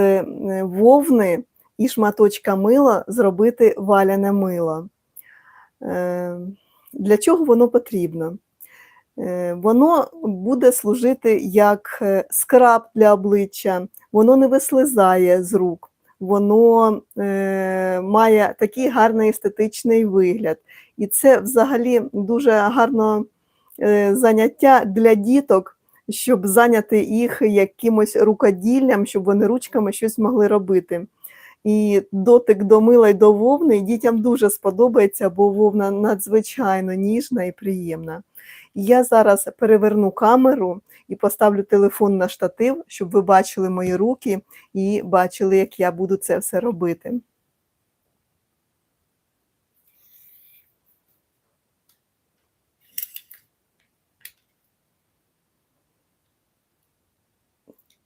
е, вовни і шматочка мила зробити валяне мило. Е, Для чого воно потрібно? Е, Воно буде служити як скраб для обличчя, воно не вислизає з рук, воно має такий гарний естетичний вигляд. І це взагалі дуже гарне заняття для діток, щоб зайняти їх якимось рукоділлям, щоб вони ручками щось могли робити. І дотик до мила й до вовни дітям дуже сподобається, бо вовна надзвичайно ніжна і приємна. Я зараз переверну камеру і поставлю телефон на штатив, щоб ви бачили мої руки і бачили, як я буду це все робити.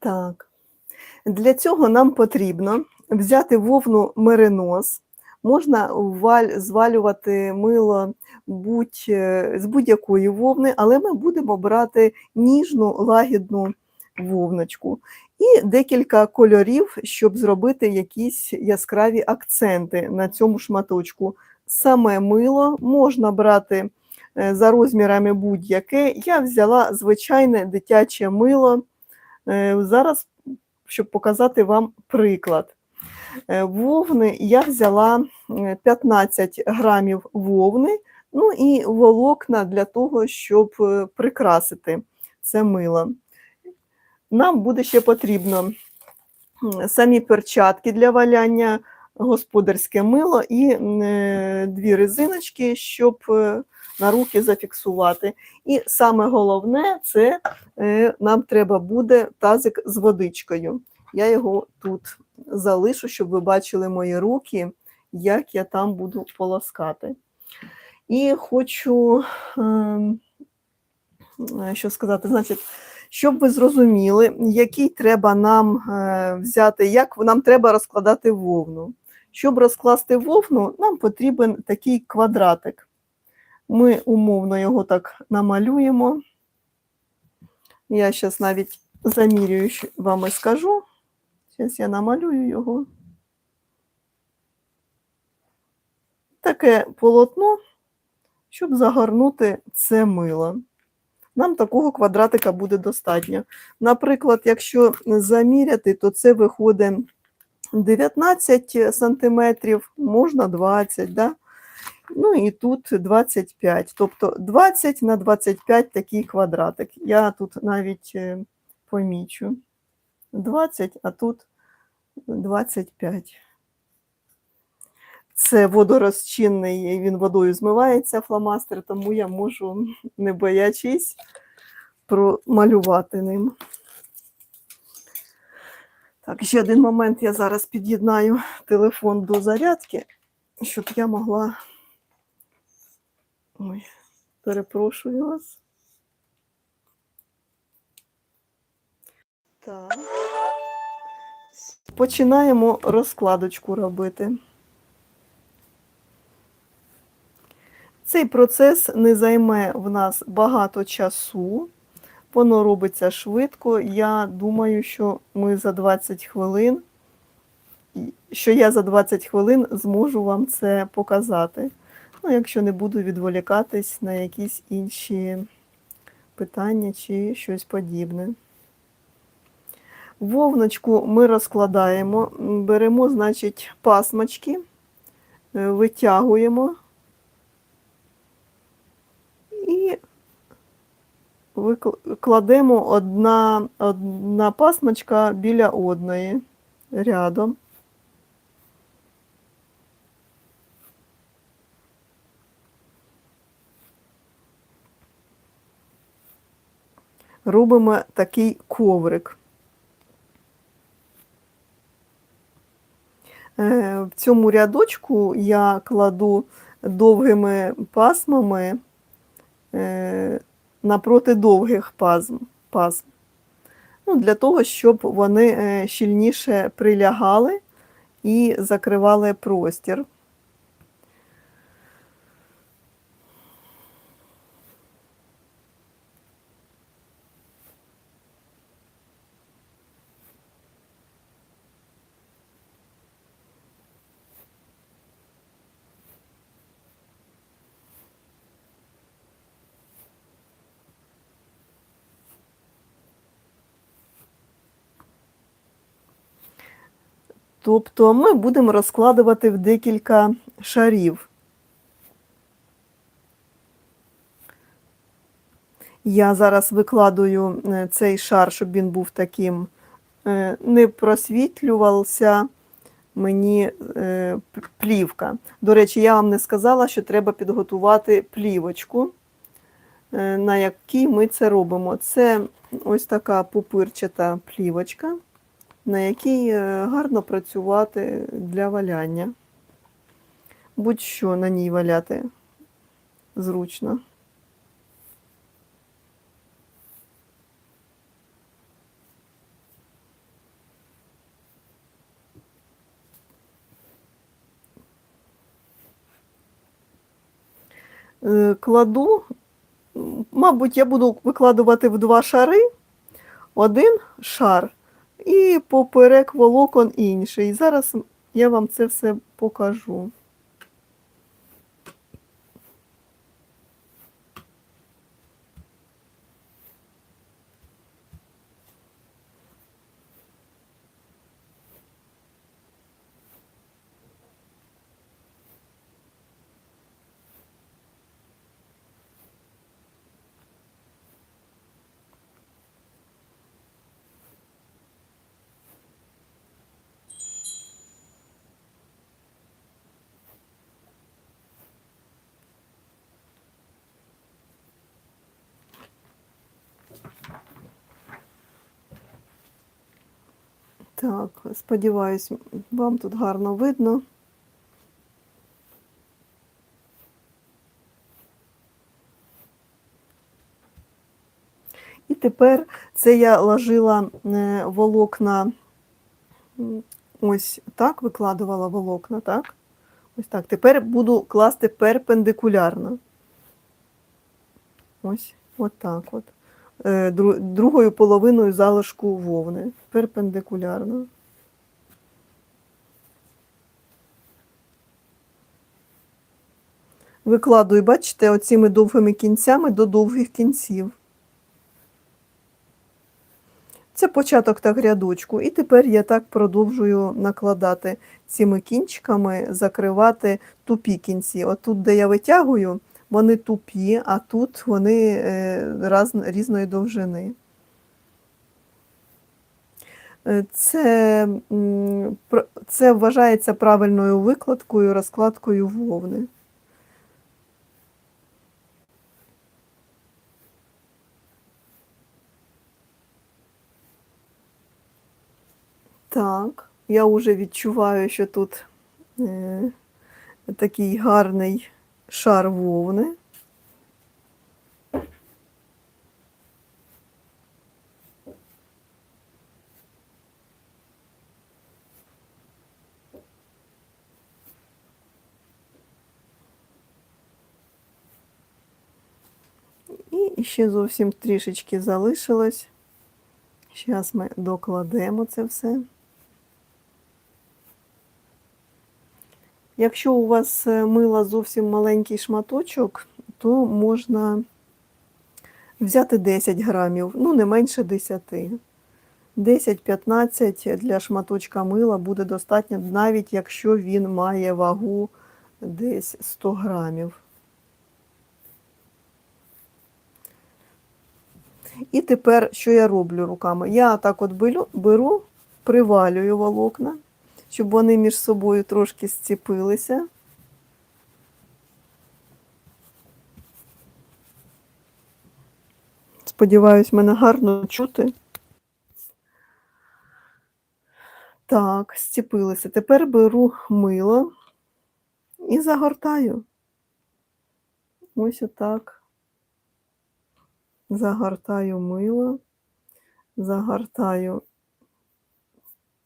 Так. Для цього нам потрібно взяти вовну меринос. Можна звалювати мило будь, е, з будь-якої вовни, але ми будемо брати ніжну лагідну вовночку. І декілька кольорів, щоб зробити якісь яскраві акценти на цьому шматочку. Саме мило можна брати е, за розмірами будь-яке. Я взяла звичайне дитяче мило. Е, Зараз, щоб показати вам приклад. Е, Вовни я взяла е, 15 грамів вовни, ну і волокна для того, щоб е, прикрасити це мило. Нам буде ще потрібно самі перчатки для валяння, господарське мило і е, дві резиночки, щоб е, на руки зафіксувати. І саме головне це е, нам треба буде тазик з водичкою. Я його тут залишу, щоб ви бачили мої руки, як я там буду полоскати. І хочу ем, що сказати, значить, щоб ви зрозуміли, який треба нам е, взяти, як нам треба розкладати вовну. Щоб розкласти вовну, нам потрібен такий квадратик. Ми умовно його так намалюємо. Я зараз навіть замірюю вам і скажу. Зараз я намалюю його. Таке полотно, щоб загорнути це мило. Нам такого квадратика буде достатньо. Наприклад, якщо заміряти, то це виходить 19 сантиметрів, можна 20, да? Ну і тут 25. Тобто 20 на 25 такий квадратик. Я тут навіть е, помічу. 20, а тут 25. Це водорозчинний, він водою змивається фломастер, тому я можу, не боячись, промалювати ним. Так, ще один момент я зараз під'єднаю телефон до зарядки, щоб я могла. Ой, перепрошую вас. Так. Починаємо розкладочку робити. Цей процес не займе в нас багато часу, воно робиться швидко. Я думаю, що ми за 20 хвилин, що я за 20 хвилин зможу вам це показати. Ну, якщо не буду відволікатись на якісь інші питання чи щось подібне. Вовночку ми розкладаємо, беремо, значить, пасмочки, е, витягуємо і кладемо одна, одна пасмочка біля одної рядом. Робимо такий коврик. Е, В цьому рядочку я кладу довгими пасмами е, напроти довгих пазм, пазм. Ну, для того, щоб вони е, щільніше прилягали і закривали простір. Тобто ми будемо розкладувати в декілька шарів. Я зараз викладую е, цей шар, щоб він був таким, е, не просвітлювався мені е, плівка. До речі, я вам не сказала, що треба підготувати плівочку, на якій ми це робимо. Це ось така пупирчата плівочка, на якій е, гарно працювати для валяння. Будь-що на ній валяти зручно. Е, Кладу, мабуть, я буду викладувати в два шари один шар і поперек волокон інший. Зараз я вам це все покажу. Так, сподіваюсь, вам тут гарно видно. І тепер це я ложила е, волокна, ось так викладувала волокна, так? Ось так. Тепер буду класти перпендикулярно. Ось, от так от. Е, дру- Другою половиною залишку вовни. Перпендикулярно. Викладую, бачите, оціми довгими кінцями до довгих кінців. Це початок так рядочку. І тепер я так продовжую накладати цими кінчиками, закривати тупі кінці. Отут, де я витягую, вони тупі, а тут вони е, раз, різної довжини. Е, Це, це вважається правильною викладкою, розкладкою вовни. Так, я вже відчуваю, що тут е, такий гарний шар вовни. І ще зовсім трішечки залишилось. Зараз ми докладемо це все. Якщо у вас е, мила зовсім маленький шматочок, то можна взяти 10 грамів, ну не менше 10. 10-15 для шматочка мила буде достатньо, навіть якщо він має вагу десь 100 грамів. І тепер, що я роблю руками? Я так от беру, беру привалюю волокна, щоб вони між собою трошки зціпилися. Сподіваюсь, мене гарно чути. Так, зціпилися. Тепер беру мило і загортаю. Ось отак. Загортаю мило, загортаю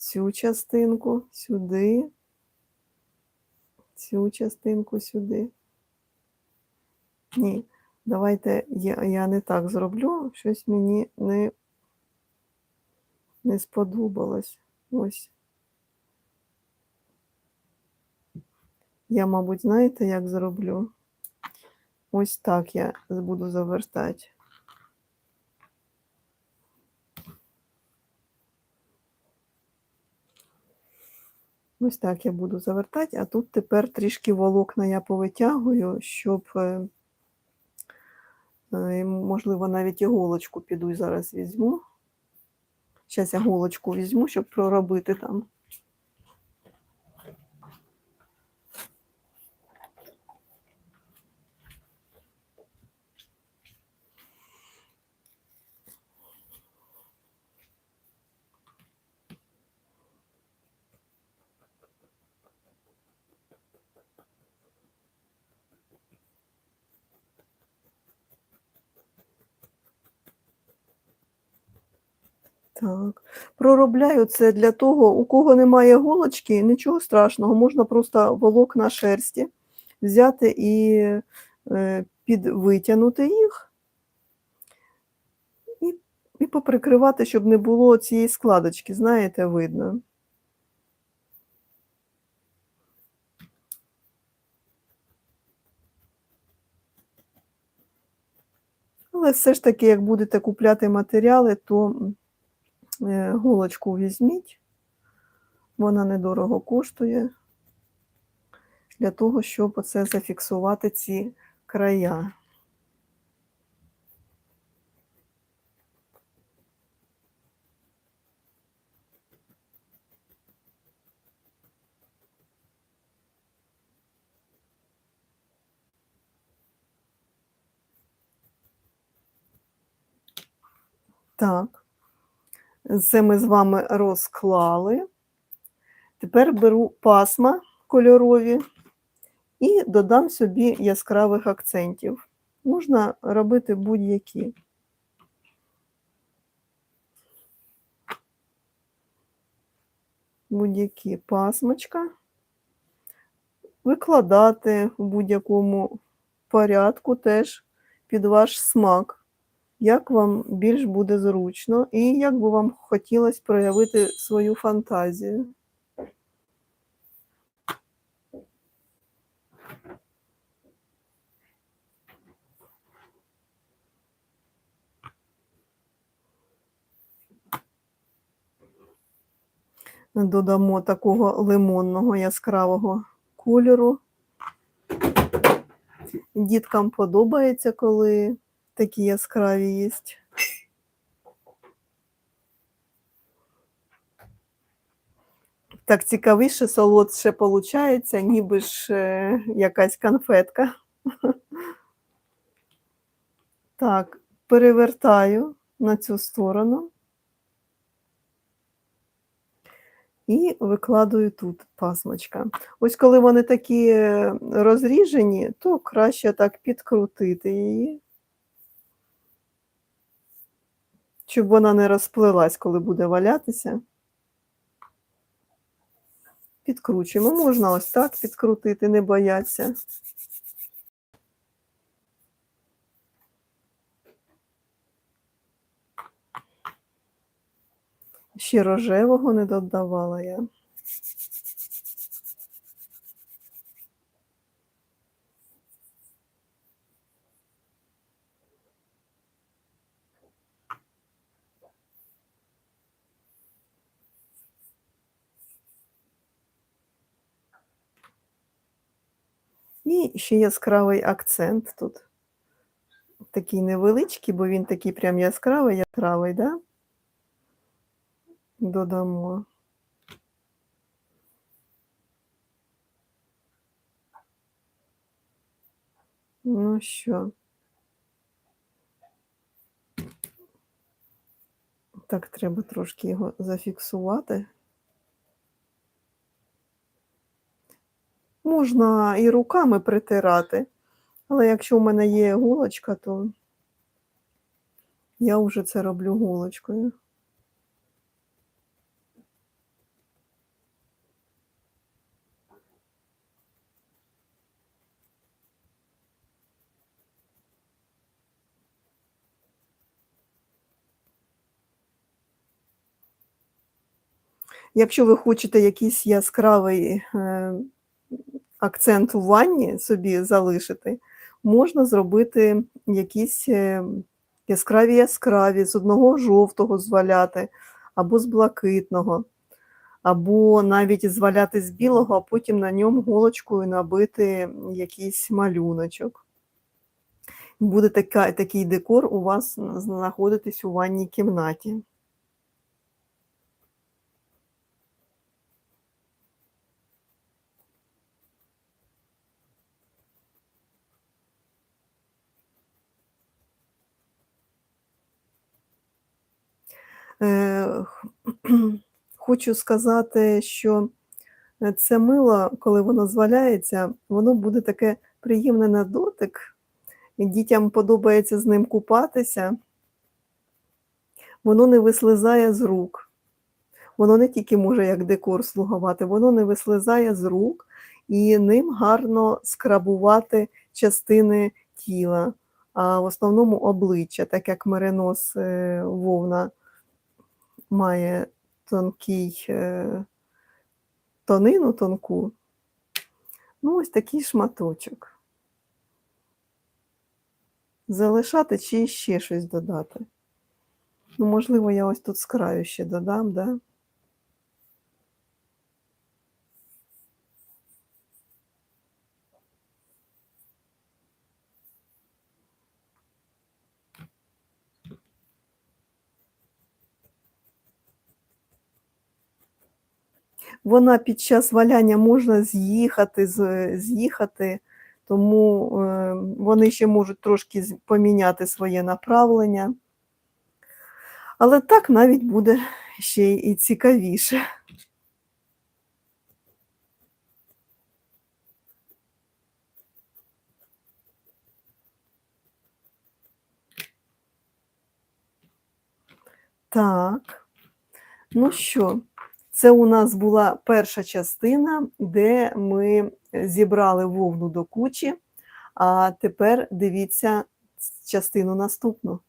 цю частинку сюди, цю частинку сюди. Ні, давайте я, я не так зроблю, щось мені не, не сподобалось. Ось. Я, мабуть, знаєте, як зроблю? Ось так я буду завертати. Ось так я буду завертати, а тут тепер трішки волокна я повитягую, щоб, е, е, можливо, навіть іголочку піду і зараз візьму. Зараз я голочку візьму, щоб проробити там. Так, проробляю це для того, у кого немає голочки, нічого страшного, можна просто волокна шерсті взяти і е, підвитягнути їх і, і поприкривати, щоб не було цієї складочки, знаєте, видно. Але все ж таки, як будете купляти матеріали, то е, голочку візьміть, вона недорого коштує, для того, щоб оце зафіксувати ці края. Так, це ми з вами розклали. Тепер беру пасма кольорові і додам собі яскравих акцентів. Можна робити будь-які. Будь-які пасмочка. Викладати в будь-якому порядку теж під ваш смак як вам більш буде зручно, і як би вам хотілося проявити свою фантазію. Додамо такого лимонного яскравого кольору. Діткам подобається, коли такі яскраві є. Так цікавіше, солодше виходить, ніби ж е, якась конфетка. Так, перевертаю на цю сторону і викладую тут пасмочка. Ось коли вони такі е, розріжені, то краще так підкрутити її. Щоб вона не розплилась, коли буде валятися. Підкручуємо. Можна ось так підкрутити, не бояться. Ще рожевого не додавала я. І ще яскравий акцент тут. Такий невеличкий, бо він такий прям яскравий, яскравий, да? Додамо. Ну що? Так, треба трошки його зафіксувати. Можна і руками притирати, але якщо в мене є гулочка, то я вже це роблю гулочкою. Якщо ви хочете якийсь яскравий е, акцент у ванні собі залишити, можна зробити якісь е, яскраві яскраві, з одного жовтого зваляти або з блакитного. або навіть зваляти з білого, а потім на ньому голочкою набити якийсь малюночок. Буде така, такий декор у вас знаходитись у ванній кімнаті. Е, Хочу сказати, що е, це мило, коли воно зваляється, воно буде таке приємне на дотик. Дітям подобається з ним купатися. Воно не вислизає з рук. Воно не тільки може як декор слугувати, воно не вислизає з рук і ним гарно скрабувати частини тіла, а в основному обличчя, так як меринос е, вовна має тонкий е, тонину тонку. Ну, ось такий шматочок. Залишати чи ще щось додати. Ну, можливо, я ось тут з краю ще додам, да? Вона під час валяння можна з'їхати, з'їхати, тому е, вони ще можуть трошки поміняти своє направлення. Але так навіть буде ще і цікавіше. Так, ну що, це у нас була перша частина, де ми зібрали вовну до кучі, а тепер дивіться частину наступну.